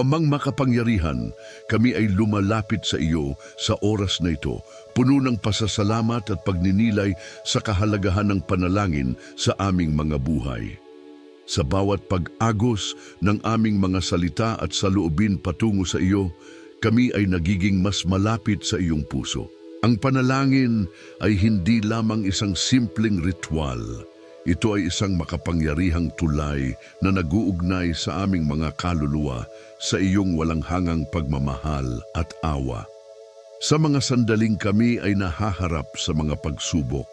Amang makapangyarihan, kami ay lumalapit sa iyo sa oras na ito, puno ng pasasalamat at pagninilay sa kahalagahan ng panalangin sa aming mga buhay. Sa bawat pag-agos ng aming mga salita at saloobin patungo sa iyo, kami ay nagiging mas malapit sa iyong puso. Ang panalangin ay hindi lamang isang simpleng ritual. Ito ay isang makapangyarihang tulay na naguugnay sa aming mga kaluluwa sa iyong walang hangang pagmamahal at awa. Sa mga sandaling kami ay nahaharap sa mga pagsubok,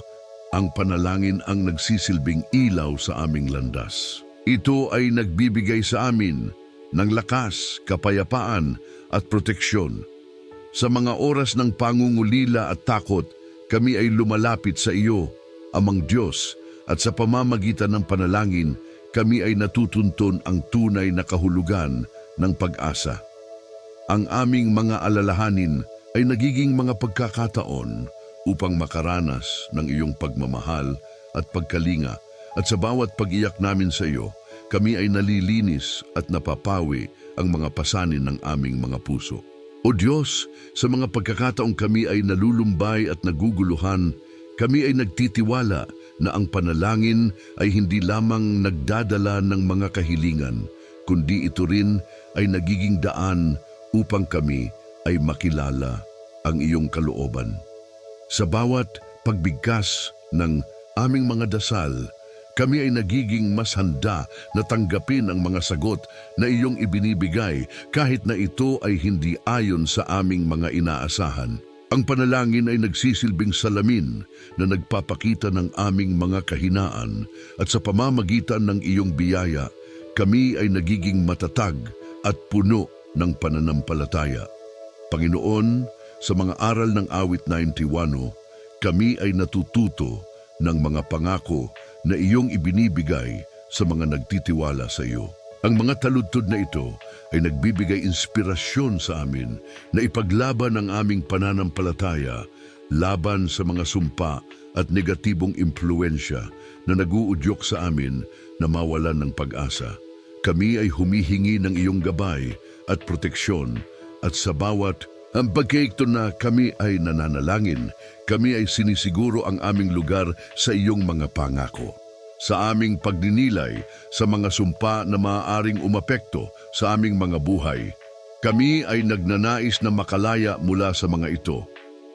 ang panalangin ang nagsisilbing ilaw sa aming landas. Ito ay nagbibigay sa amin ng lakas, kapayapaan at proteksyon. Sa mga oras ng pangungulila at takot, kami ay lumalapit sa iyo, amang Diyos, at sa pamamagitan ng panalangin, kami ay natutuntun ang tunay na kahulugan ng pag-asa. Ang aming mga alalahanin ay nagiging mga pagkakataon upang makaranas ng iyong pagmamahal at pagkalinga at sa bawat pag-iyak namin sa iyo, kami ay nalilinis at napapawi ang mga pasanin ng aming mga puso. O Diyos, sa mga pagkakataong kami ay nalulumbay at naguguluhan, kami ay nagtitiwala na ang panalangin ay hindi lamang nagdadala ng mga kahilingan, kundi ito rin ay nagiging daan upang kami ay makilala ang iyong kalooban. Sa bawat pagbigkas ng aming mga dasal, kami ay nagiging mas handa na tanggapin ang mga sagot na iyong ibinibigay kahit na ito ay hindi ayon sa aming mga inaasahan. Ang panalangin ay nagsisilbing salamin na nagpapakita ng aming mga kahinaan at sa pamamagitan ng iyong biyaya, kami ay nagiging matatag at puno ng pananampalataya. Panginoon, sa mga aral ng awit 91, kami ay natututo ng mga pangako na iyong ibinibigay sa mga nagtitiwala sa iyo. Ang mga taludtod na ito ay nagbibigay inspirasyon sa amin na ipaglaban ang aming pananampalataya laban sa mga sumpa at negatibong impluensya na naguudyok sa amin na mawalan ng pag-asa. Kami ay humihingi ng iyong gabay at proteksyon at sa bawat ang pagkaikto na kami ay nananalangin, kami ay sinisiguro ang aming lugar sa iyong mga pangako. Sa aming pagdinilay sa mga sumpa na maaaring umapekto sa aming mga buhay, kami ay nagnanais na makalaya mula sa mga ito.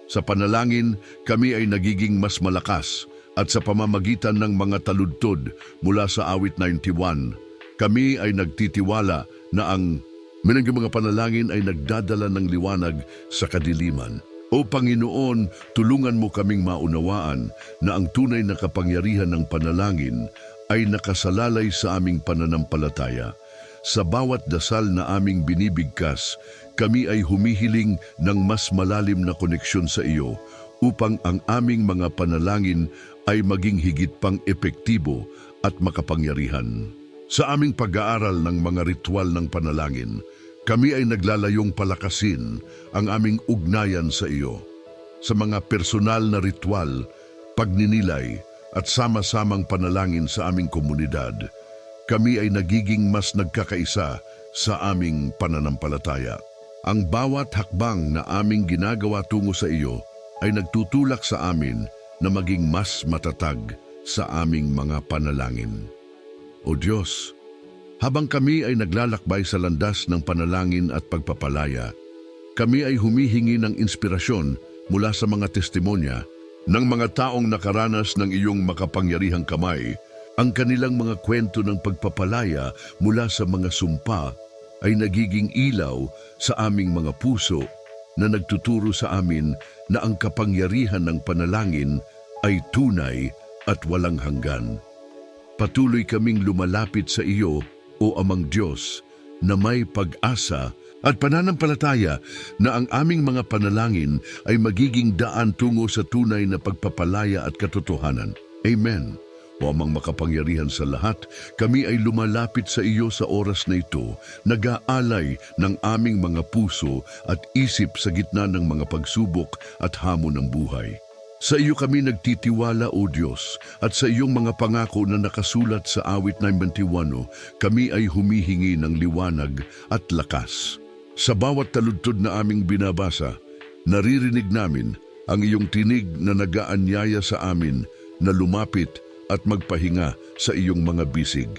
Sa panalangin, kami ay nagiging mas malakas at sa pamamagitan ng mga taludtod mula sa awit 91, kami ay nagtitiwala na ang Minang mga panalangin ay nagdadala ng liwanag sa kadiliman. O Panginoon, tulungan mo kaming maunawaan na ang tunay na kapangyarihan ng panalangin ay nakasalalay sa aming pananampalataya. Sa bawat dasal na aming binibigkas, kami ay humihiling ng mas malalim na koneksyon sa iyo upang ang aming mga panalangin ay maging higit pang epektibo at makapangyarihan. Sa aming pag-aaral ng mga ritual ng panalangin, kami ay naglalayong palakasin ang aming ugnayan sa iyo. Sa mga personal na ritual, pagninilay at sama-samang panalangin sa aming komunidad, kami ay nagiging mas nagkakaisa sa aming pananampalataya. Ang bawat hakbang na aming ginagawa tungo sa iyo ay nagtutulak sa amin na maging mas matatag sa aming mga panalangin. O Diyos, habang kami ay naglalakbay sa landas ng panalangin at pagpapalaya, kami ay humihingi ng inspirasyon mula sa mga testimonya ng mga taong nakaranas ng iyong makapangyarihang kamay. Ang kanilang mga kwento ng pagpapalaya mula sa mga sumpa ay nagiging ilaw sa aming mga puso na nagtuturo sa amin na ang kapangyarihan ng panalangin ay tunay at walang hanggan. Patuloy kaming lumalapit sa iyo, O Amang Diyos, na may pag-asa at pananampalataya na ang aming mga panalangin ay magiging daan tungo sa tunay na pagpapalaya at katotohanan. Amen. O amang makapangyarihan sa lahat, kami ay lumalapit sa iyo sa oras na ito, nag-aalay ng aming mga puso at isip sa gitna ng mga pagsubok at hamon ng buhay. Sa iyo kami nagtitiwala, O Diyos, at sa iyong mga pangako na nakasulat sa awit 91, kami ay humihingi ng liwanag at lakas. Sa bawat taludtod na aming binabasa, naririnig namin ang iyong tinig na nagaanyaya sa amin na lumapit at magpahinga sa iyong mga bisig.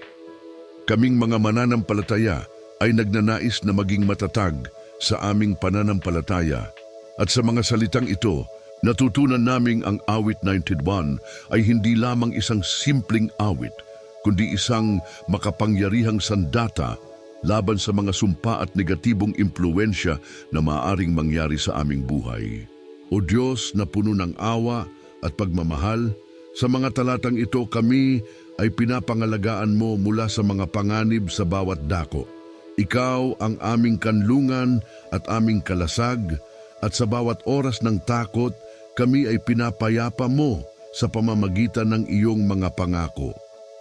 Kaming mga mananampalataya ay nagnanais na maging matatag sa aming pananampalataya at sa mga salitang ito, natutunan naming ang awit 91 ay hindi lamang isang simpleng awit, kundi isang makapangyarihang sandata laban sa mga sumpa at negatibong impluensya na maaring mangyari sa aming buhay. O Diyos na puno ng awa at pagmamahal, sa mga talatang ito kami ay pinapangalagaan mo mula sa mga panganib sa bawat dako. Ikaw ang aming kanlungan at aming kalasag at sa bawat oras ng takot, kami ay pinapayapa mo sa pamamagitan ng iyong mga pangako.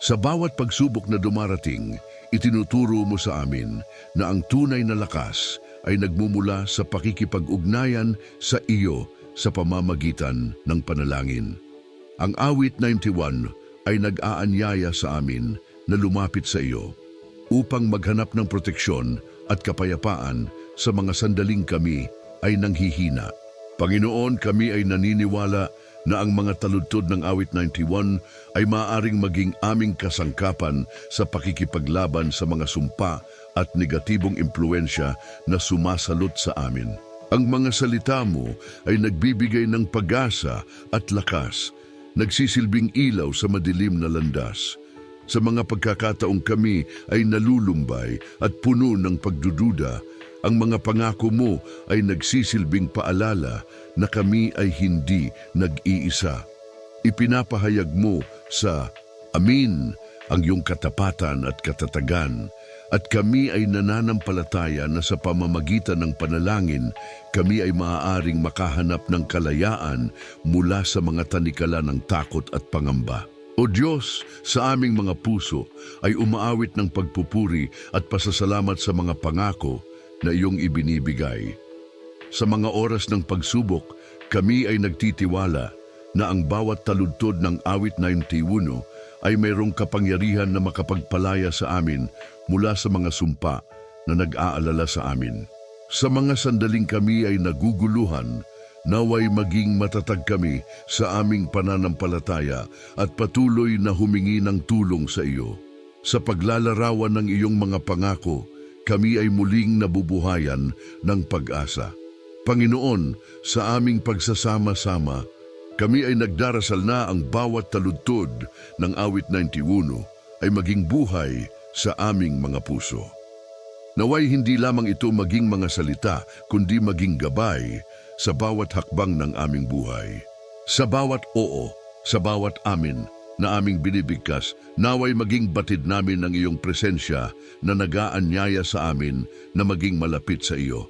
Sa bawat pagsubok na dumarating, itinuturo mo sa amin na ang tunay na lakas ay nagmumula sa pakikipag-ugnayan sa iyo sa pamamagitan ng panalangin. Ang awit 91 ay nag-aanyaya sa amin na lumapit sa iyo upang maghanap ng proteksyon at kapayapaan sa mga sandaling kami ay nanghihina. Panginoon, kami ay naniniwala na ang mga taludtod ng awit 91 ay maaaring maging aming kasangkapan sa pakikipaglaban sa mga sumpa at negatibong impluensya na sumasalot sa amin. Ang mga salita mo ay nagbibigay ng pag-asa at lakas, nagsisilbing ilaw sa madilim na landas. Sa mga pagkakataong kami ay nalulumbay at puno ng pagdududa, ang mga pangako mo ay nagsisilbing paalala na kami ay hindi nag-iisa. Ipinapahayag mo sa Amin ang iyong katapatan at katatagan at kami ay nananampalataya na sa pamamagitan ng panalangin, kami ay maaaring makahanap ng kalayaan mula sa mga tanikala ng takot at pangamba. O Diyos, sa aming mga puso ay umaawit ng pagpupuri at pasasalamat sa mga pangako na iyong ibinibigay. Sa mga oras ng pagsubok, kami ay nagtitiwala na ang bawat taludtod ng awit 91 ay mayroong kapangyarihan na makapagpalaya sa amin mula sa mga sumpa na nag-aalala sa amin. Sa mga sandaling kami ay naguguluhan, naway maging matatag kami sa aming pananampalataya at patuloy na humingi ng tulong sa iyo. Sa paglalarawan ng iyong mga pangako, kami ay muling nabubuhayan ng pag-asa. Panginoon, sa aming pagsasama-sama, kami ay nagdarasal na ang bawat taludtod ng awit 91 ay maging buhay sa aming mga puso. Naway hindi lamang ito maging mga salita, kundi maging gabay sa bawat hakbang ng aming buhay. Sa bawat oo, sa bawat amin na aming binibigkas, naway maging batid namin ang iyong presensya na nagaanyaya sa amin na maging malapit sa iyo.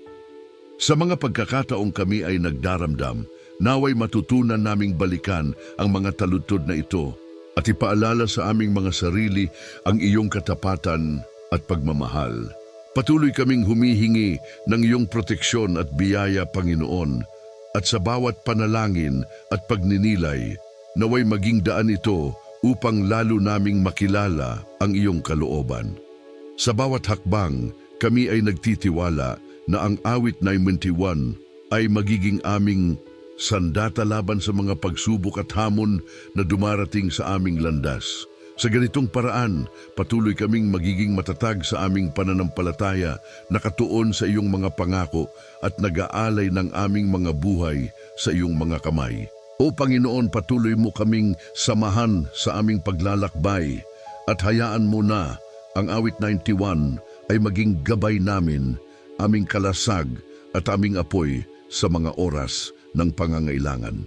Sa mga pagkakataong kami ay nagdaramdam, naway matutunan naming balikan ang mga taludtod na ito at ipaalala sa aming mga sarili ang iyong katapatan at pagmamahal. Patuloy kaming humihingi ng iyong proteksyon at biyaya, Panginoon, at sa bawat panalangin at pagninilay, naway maging daan ito upang lalo naming makilala ang iyong kalooban. Sa bawat hakbang, kami ay nagtitiwala na ang awit 91 ay magiging aming sandata laban sa mga pagsubok at hamon na dumarating sa aming landas. Sa ganitong paraan, patuloy kaming magiging matatag sa aming pananampalataya, nakatuon sa iyong mga pangako at nag-aalay ng aming mga buhay sa iyong mga kamay. O Panginoon, patuloy mo kaming samahan sa aming paglalakbay at hayaan mo na ang awit 91 ay maging gabay namin, aming kalasag at aming apoy sa mga oras ng pangangailangan.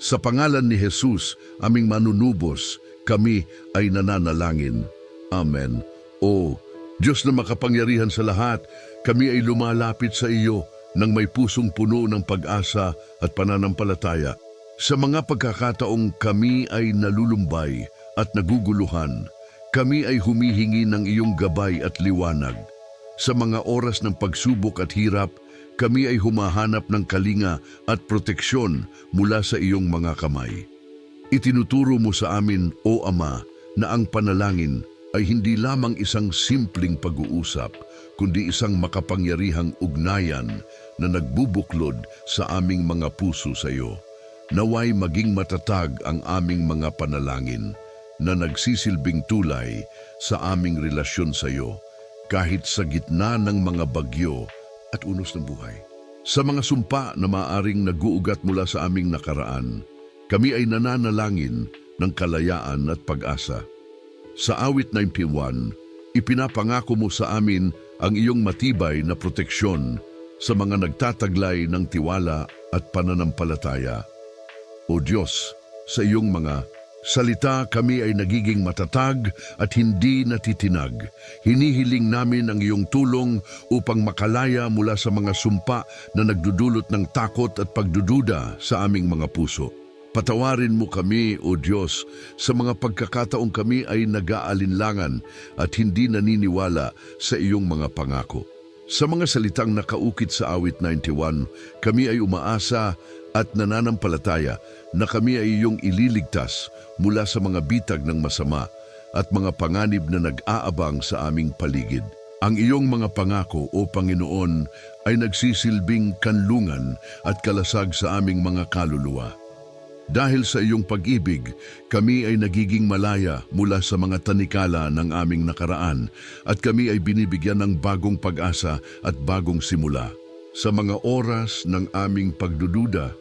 Sa pangalan ni Jesus, aming manunubos, kami ay nananalangin. Amen. O Diyos na makapangyarihan sa lahat, kami ay lumalapit sa iyo nang may pusong puno ng pag-asa at pananampalataya. Sa mga pagkakataong kami ay nalulumbay at naguguluhan, kami ay humihingi ng iyong gabay at liwanag. Sa mga oras ng pagsubok at hirap, kami ay humahanap ng kalinga at proteksyon mula sa iyong mga kamay. Itinuturo mo sa amin, O Ama, na ang panalangin ay hindi lamang isang simpleng pag-uusap, kundi isang makapangyarihang ugnayan na nagbubuklod sa aming mga puso sa iyo. Naway maging matatag ang aming mga panalangin na nagsisilbing tulay sa aming relasyon sa iyo kahit sa gitna ng mga bagyo at unos ng buhay. Sa mga sumpa na maaring naguugat mula sa aming nakaraan, kami ay nananalangin ng kalayaan at pag-asa. Sa awit 91, ipinapangako mo sa amin ang iyong matibay na proteksyon sa mga nagtataglay ng tiwala at pananampalataya. O Diyos, sa iyong mga salita kami ay nagiging matatag at hindi natitinag. Hinihiling namin ang iyong tulong upang makalaya mula sa mga sumpa na nagdudulot ng takot at pagdududa sa aming mga puso. Patawarin mo kami, O Diyos, sa mga pagkakataong kami ay nag-aalinlangan at hindi naniniwala sa iyong mga pangako. Sa mga salitang nakaukit sa awit 91, kami ay umaasa at nananampalataya na kami ay iyong ililigtas mula sa mga bitag ng masama at mga panganib na nag-aabang sa aming paligid. Ang iyong mga pangako, O Panginoon, ay nagsisilbing kanlungan at kalasag sa aming mga kaluluwa. Dahil sa iyong pag-ibig, kami ay nagiging malaya mula sa mga tanikala ng aming nakaraan at kami ay binibigyan ng bagong pag-asa at bagong simula. Sa mga oras ng aming pagdududa,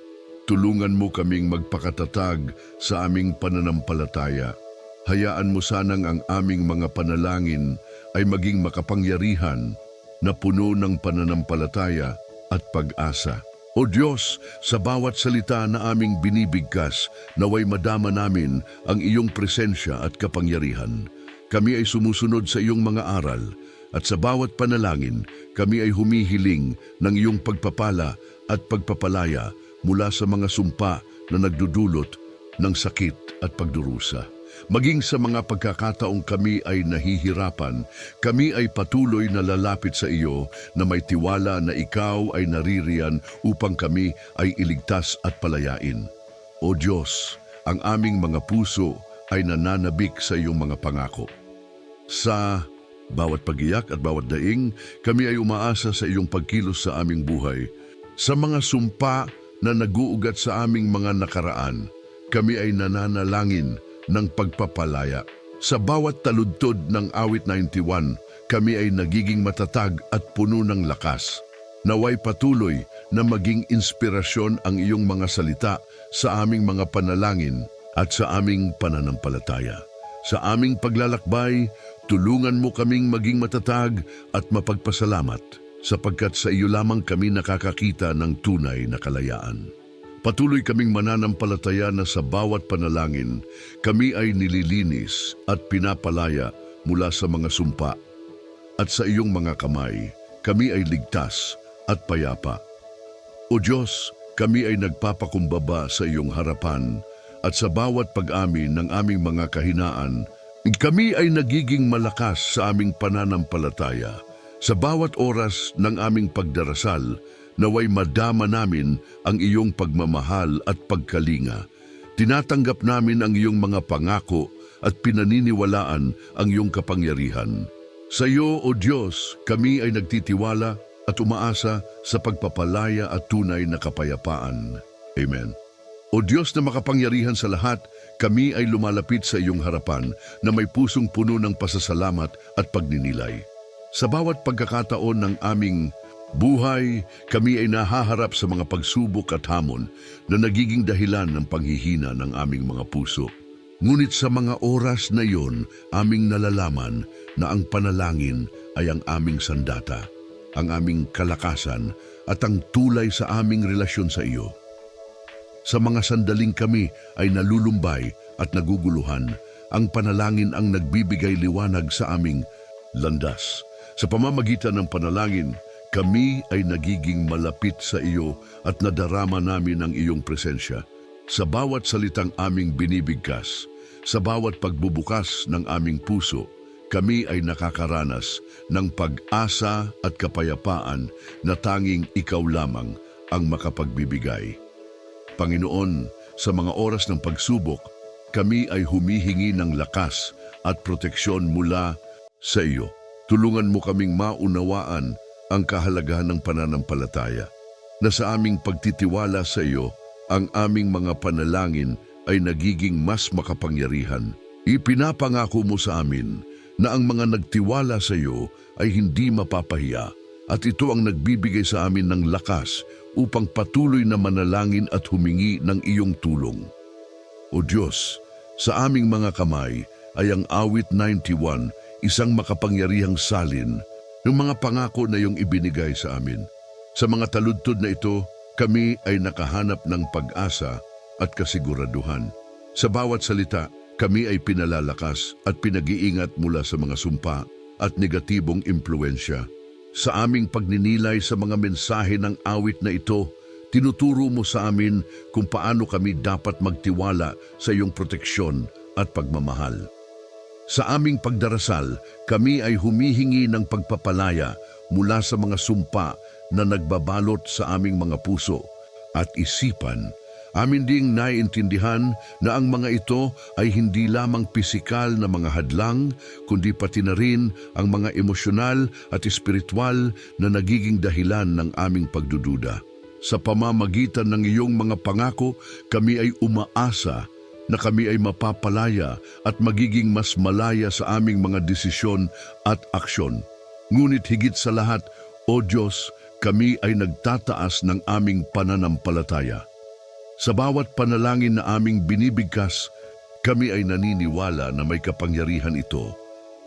tulungan mo kaming magpakatatag sa aming pananampalataya. Hayaan mo sanang ang aming mga panalangin ay maging makapangyarihan na puno ng pananampalataya at pag-asa. O Diyos, sa bawat salita na aming binibigkas, naway madama namin ang iyong presensya at kapangyarihan. Kami ay sumusunod sa iyong mga aral, at sa bawat panalangin, kami ay humihiling ng iyong pagpapala at pagpapalaya mula sa mga sumpa na nagdudulot ng sakit at pagdurusa. Maging sa mga pagkakataong kami ay nahihirapan, kami ay patuloy na lalapit sa iyo na may tiwala na ikaw ay naririyan upang kami ay iligtas at palayain. O Diyos, ang aming mga puso ay nananabik sa iyong mga pangako. Sa bawat pagiyak at bawat daing, kami ay umaasa sa iyong pagkilos sa aming buhay. Sa mga sumpa na naguugat sa aming mga nakaraan, kami ay nananalangin ng pagpapalaya. Sa bawat taludtod ng awit 91, kami ay nagiging matatag at puno ng lakas. Naway patuloy na maging inspirasyon ang iyong mga salita sa aming mga panalangin at sa aming pananampalataya. Sa aming paglalakbay, tulungan mo kaming maging matatag at mapagpasalamat sapagkat sa iyo lamang kami nakakakita ng tunay na kalayaan. Patuloy kaming mananampalataya na sa bawat panalangin, kami ay nililinis at pinapalaya mula sa mga sumpa. At sa iyong mga kamay, kami ay ligtas at payapa. O Diyos, kami ay nagpapakumbaba sa iyong harapan at sa bawat pag-amin ng aming mga kahinaan, kami ay nagiging malakas sa aming pananampalataya. Sa bawat oras ng aming pagdarasal, naway madama namin ang iyong pagmamahal at pagkalinga. Tinatanggap namin ang iyong mga pangako at pinaniniwalaan ang iyong kapangyarihan. Sa iyo, O Diyos, kami ay nagtitiwala at umaasa sa pagpapalaya at tunay na kapayapaan. Amen. O Diyos na makapangyarihan sa lahat, kami ay lumalapit sa iyong harapan na may pusong puno ng pasasalamat at pagninilay. Sa bawat pagkakataon ng aming buhay, kami ay nahaharap sa mga pagsubok at hamon na nagiging dahilan ng panghihina ng aming mga puso. Ngunit sa mga oras na iyon, aming nalalaman na ang panalangin ay ang aming sandata, ang aming kalakasan at ang tulay sa aming relasyon sa iyo. Sa mga sandaling kami ay nalulumbay at naguguluhan, ang panalangin ang nagbibigay liwanag sa aming landas. Sa pamamagitan ng panalangin, kami ay nagiging malapit sa iyo at nadarama namin ang iyong presensya. Sa bawat salitang aming binibigkas, sa bawat pagbubukas ng aming puso, kami ay nakakaranas ng pag-asa at kapayapaan na tanging ikaw lamang ang makapagbibigay. Panginoon, sa mga oras ng pagsubok, kami ay humihingi ng lakas at proteksyon mula sa iyo. Tulungan mo kaming maunawaan ang kahalagahan ng pananampalataya na sa aming pagtitiwala sa iyo, ang aming mga panalangin ay nagiging mas makapangyarihan. Ipinapangako mo sa amin na ang mga nagtiwala sa iyo ay hindi mapapahiya at ito ang nagbibigay sa amin ng lakas upang patuloy na manalangin at humingi ng iyong tulong. O Diyos, sa aming mga kamay ay ang awit 91, isang makapangyarihang salin ng mga pangako na iyong ibinigay sa amin. Sa mga taludtod na ito, kami ay nakahanap ng pag-asa at kasiguraduhan. Sa bawat salita, kami ay pinalalakas at pinag-iingat mula sa mga sumpa at negatibong impluensya. Sa aming pagninilay sa mga mensahe ng awit na ito, tinuturo mo sa amin kung paano kami dapat magtiwala sa iyong proteksyon at pagmamahal. Sa aming pagdarasal, kami ay humihingi ng pagpapalaya mula sa mga sumpa na nagbabalot sa aming mga puso at isipan. Amin ding naiintindihan na ang mga ito ay hindi lamang pisikal na mga hadlang, kundi pati na rin ang mga emosyonal at espiritual na nagiging dahilan ng aming pagdududa. Sa pamamagitan ng iyong mga pangako, kami ay umaasa na kami ay mapapalaya at magiging mas malaya sa aming mga desisyon at aksyon. Ngunit higit sa lahat, O Diyos, kami ay nagtataas ng aming pananampalataya. Sa bawat panalangin na aming binibigkas, kami ay naniniwala na may kapangyarihan ito.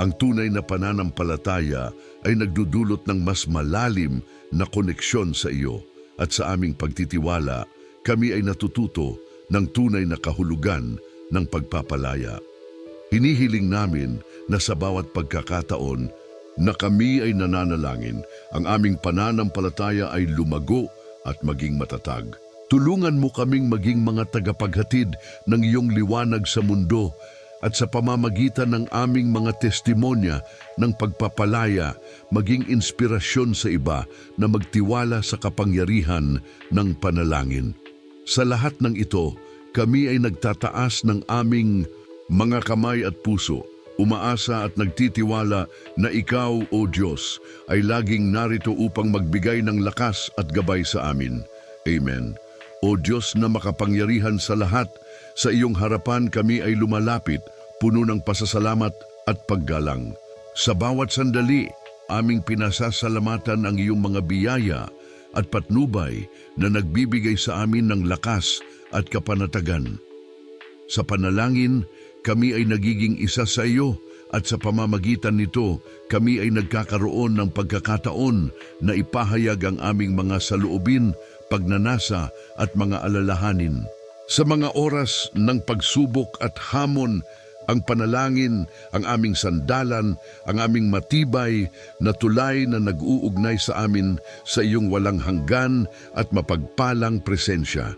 Ang tunay na pananampalataya ay nagdudulot ng mas malalim na koneksyon sa iyo at sa aming pagtitiwala, kami ay natututo ng tunay na kahulugan ng pagpapalaya. Hinihiling namin na sa bawat pagkakataon na kami ay nananalangin, ang aming pananampalataya ay lumago at maging matatag. Tulungan mo kaming maging mga tagapaghatid ng iyong liwanag sa mundo at sa pamamagitan ng aming mga testimonya ng pagpapalaya, maging inspirasyon sa iba na magtiwala sa kapangyarihan ng panalangin. Sa lahat ng ito, kami ay nagtataas ng aming mga kamay at puso, umaasa at nagtitiwala na Ikaw, O Diyos, ay laging narito upang magbigay ng lakas at gabay sa amin. Amen. O Diyos na makapangyarihan sa lahat, sa iyong harapan kami ay lumalapit, puno ng pasasalamat at paggalang. Sa bawat sandali, aming pinasasalamatan ang iyong mga biyaya at patnubay na nagbibigay sa amin ng lakas at kapanatagan. Sa panalangin, kami ay nagiging isa sa iyo at sa pamamagitan nito, kami ay nagkakaroon ng pagkakataon na ipahayag ang aming mga saloobin, pagnanasa at mga alalahanin. Sa mga oras ng pagsubok at hamon, ang panalangin, ang aming sandalan, ang aming matibay na tulay na nag-uugnay sa amin sa iyong walang hanggan at mapagpalang presensya.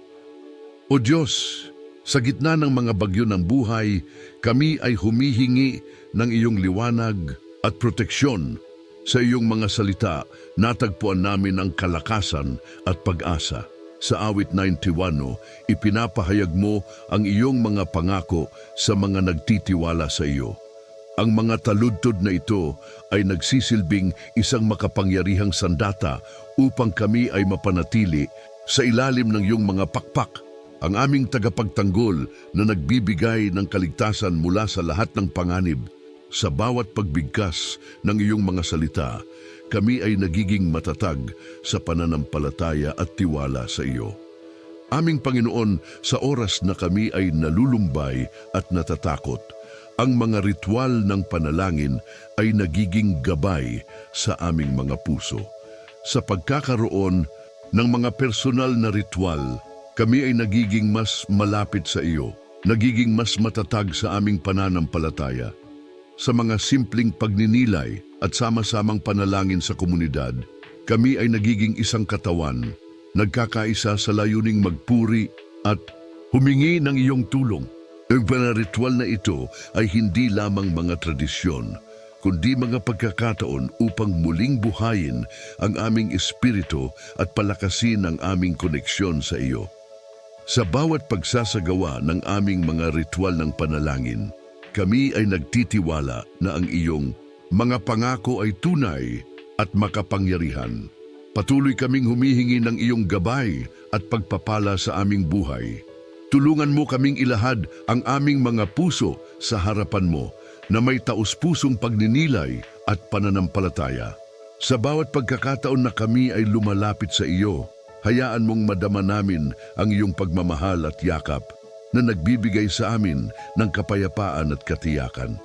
O Diyos, sa gitna ng mga bagyo ng buhay, kami ay humihingi ng iyong liwanag at proteksyon. Sa iyong mga salita, natagpuan namin ang kalakasan at pag-asa. Sa awit 91, no, ipinapahayag mo ang iyong mga pangako sa mga nagtitiwala sa iyo. Ang mga taludtod na ito ay nagsisilbing isang makapangyarihang sandata upang kami ay mapanatili sa ilalim ng iyong mga pakpak ang aming tagapagtanggol na nagbibigay ng kaligtasan mula sa lahat ng panganib. Sa bawat pagbigkas ng iyong mga salita, kami ay nagiging matatag sa pananampalataya at tiwala sa iyo. Aming Panginoon, sa oras na kami ay nalulumbay at natatakot, ang mga ritual ng panalangin ay nagiging gabay sa aming mga puso. Sa pagkakaroon ng mga personal na ritual, kami ay nagiging mas malapit sa iyo, nagiging mas matatag sa aming pananampalataya. Sa mga simpleng pagninilay at sama-samang panalangin sa komunidad, kami ay nagiging isang katawan, nagkakaisa sa layuning magpuri at humingi ng iyong tulong. Ang panaritual na ito ay hindi lamang mga tradisyon, kundi mga pagkakataon upang muling buhayin ang aming espiritu at palakasin ang aming koneksyon sa iyo. Sa bawat pagsasagawa ng aming mga ritual ng panalangin, kami ay nagtitiwala na ang iyong mga pangako ay tunay at makapangyarihan. Patuloy kaming humihingi ng iyong gabay at pagpapala sa aming buhay. Tulungan mo kaming ilahad ang aming mga puso sa harapan mo na may taus-pusong pagninilay at pananampalataya. Sa bawat pagkakataon na kami ay lumalapit sa iyo, hayaan mong madama namin ang iyong pagmamahal at yakap na nagbibigay sa amin ng kapayapaan at katiyakan.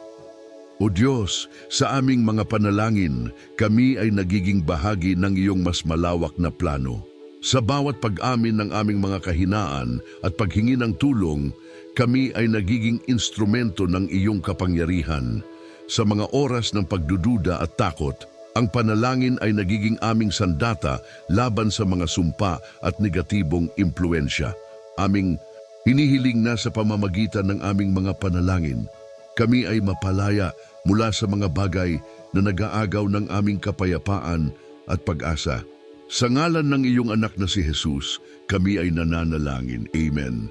O Diyos, sa aming mga panalangin, kami ay nagiging bahagi ng iyong mas malawak na plano. Sa bawat pag-amin ng aming mga kahinaan at paghingi ng tulong, kami ay nagiging instrumento ng iyong kapangyarihan. Sa mga oras ng pagdududa at takot, ang panalangin ay nagiging aming sandata laban sa mga sumpa at negatibong impluensya. Aming hinihiling na sa pamamagitan ng aming mga panalangin, kami ay mapalaya mula sa mga bagay na nag-aagaw ng aming kapayapaan at pag-asa. Sa ngalan ng iyong anak na si Jesus, kami ay nananalangin. Amen.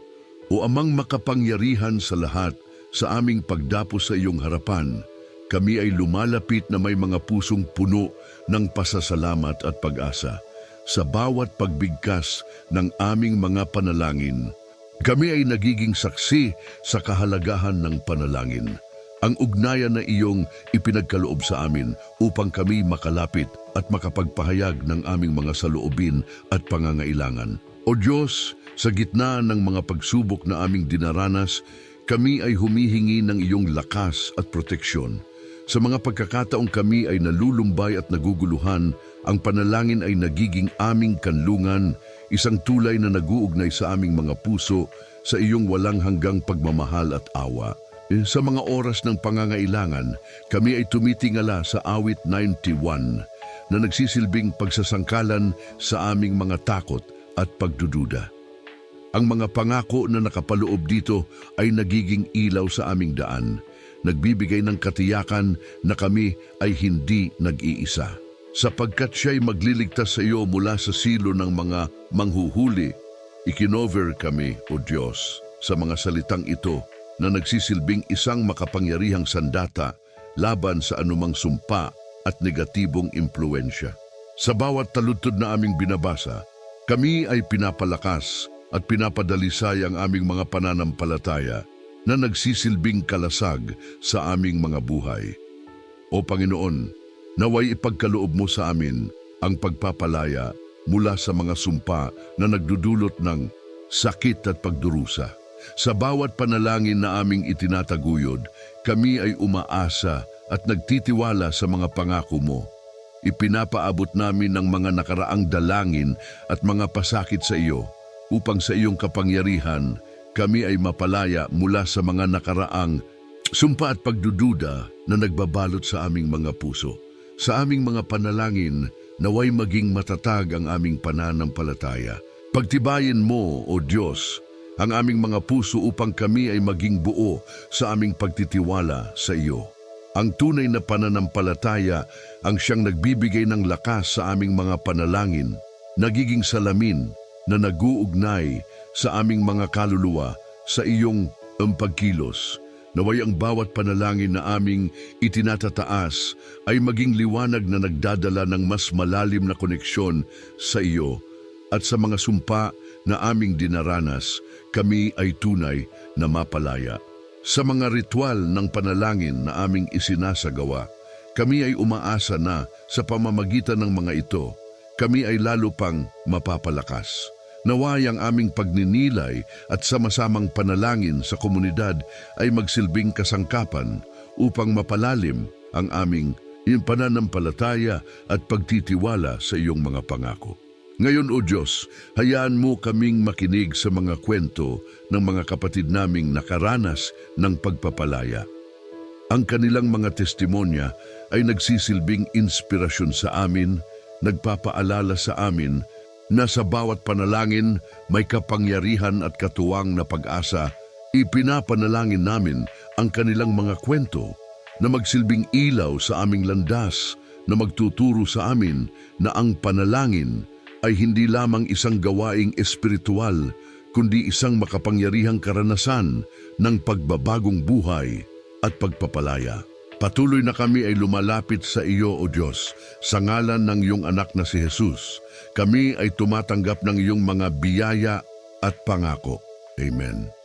O amang makapangyarihan sa lahat, sa aming pagdapo sa iyong harapan, kami ay lumalapit na may mga pusong puno ng pasasalamat at pag-asa. Sa bawat pagbigkas ng aming mga panalangin, kami ay nagiging saksi sa kahalagahan ng panalangin. Ang ugnayan na iyong ipinagkaloob sa amin upang kami makalapit at makapagpahayag ng aming mga saloobin at pangangailangan. O Diyos, sa gitna ng mga pagsubok na aming dinaranas, kami ay humihingi ng iyong lakas at proteksyon. Sa mga pagkakataong kami ay nalulumbay at naguguluhan, ang panalangin ay nagiging aming kanlungan, isang tulay na naguugnay sa aming mga puso sa iyong walang hanggang pagmamahal at awa. Sa mga oras ng pangangailangan, kami ay tumitingala sa awit 91 na nagsisilbing pagsasangkalan sa aming mga takot at pagdududa. Ang mga pangako na nakapaloob dito ay nagiging ilaw sa aming daan, nagbibigay ng katiyakan na kami ay hindi nag-iisa. Sapagkat siya'y magliligtas sa iyo mula sa silo ng mga manghuhuli, ikinover kami, O Diyos, sa mga salitang ito na nagsisilbing isang makapangyarihang sandata laban sa anumang sumpa at negatibong impluensya. Sa bawat taludtod na aming binabasa, kami ay pinapalakas at pinapadalisay ang aming mga pananampalataya na nagsisilbing kalasag sa aming mga buhay. O Panginoon, naway ipagkaloob mo sa amin ang pagpapalaya mula sa mga sumpa na nagdudulot ng sakit at pagdurusa. Sa bawat panalangin na aming itinataguyod, kami ay umaasa at nagtitiwala sa mga pangako mo. Ipinapaabot namin ang mga nakaraang dalangin at mga pasakit sa iyo upang sa iyong kapangyarihan kami ay mapalaya mula sa mga nakaraang sumpa at pagdududa na nagbabalot sa aming mga puso. Sa aming mga panalangin, naway maging matatag ang aming pananampalataya. Pagtibayin mo, O Diyos, ang aming mga puso upang kami ay maging buo sa aming pagtitiwala sa iyo. Ang tunay na pananampalataya ang siyang nagbibigay ng lakas sa aming mga panalangin, nagiging salamin na naguugnay sa aming mga kaluluwa sa iyong pagkilos. Naway ang bawat panalangin na aming itinatataas ay maging liwanag na nagdadala ng mas malalim na koneksyon sa iyo at sa mga sumpa na aming dinaranas, kami ay tunay na mapalaya. Sa mga ritual ng panalangin na aming isinasagawa, kami ay umaasa na sa pamamagitan ng mga ito, kami ay lalo pang mapapalakas. Naway ang aming pagninilay at sama-samang panalangin sa komunidad ay magsilbing kasangkapan upang mapalalim ang aming pananampalataya at pagtitiwala sa iyong mga pangako. Ngayon, O Diyos, hayaan mo kaming makinig sa mga kwento ng mga kapatid naming nakaranas ng pagpapalaya. Ang kanilang mga testimonya ay nagsisilbing inspirasyon sa amin, nagpapaalala sa amin na sa bawat panalangin may kapangyarihan at katuwang na pag-asa, ipinapanalangin namin ang kanilang mga kwento na magsilbing ilaw sa aming landas na magtuturo sa amin na ang panalangin ay hindi lamang isang gawaing espiritual kundi isang makapangyarihang karanasan ng pagbabagong buhay at pagpapalaya. Patuloy na kami ay lumalapit sa iyo, O Diyos, sa ngalan ng iyong anak na si Jesus. Kami ay tumatanggap ng iyong mga biyaya at pangako. Amen.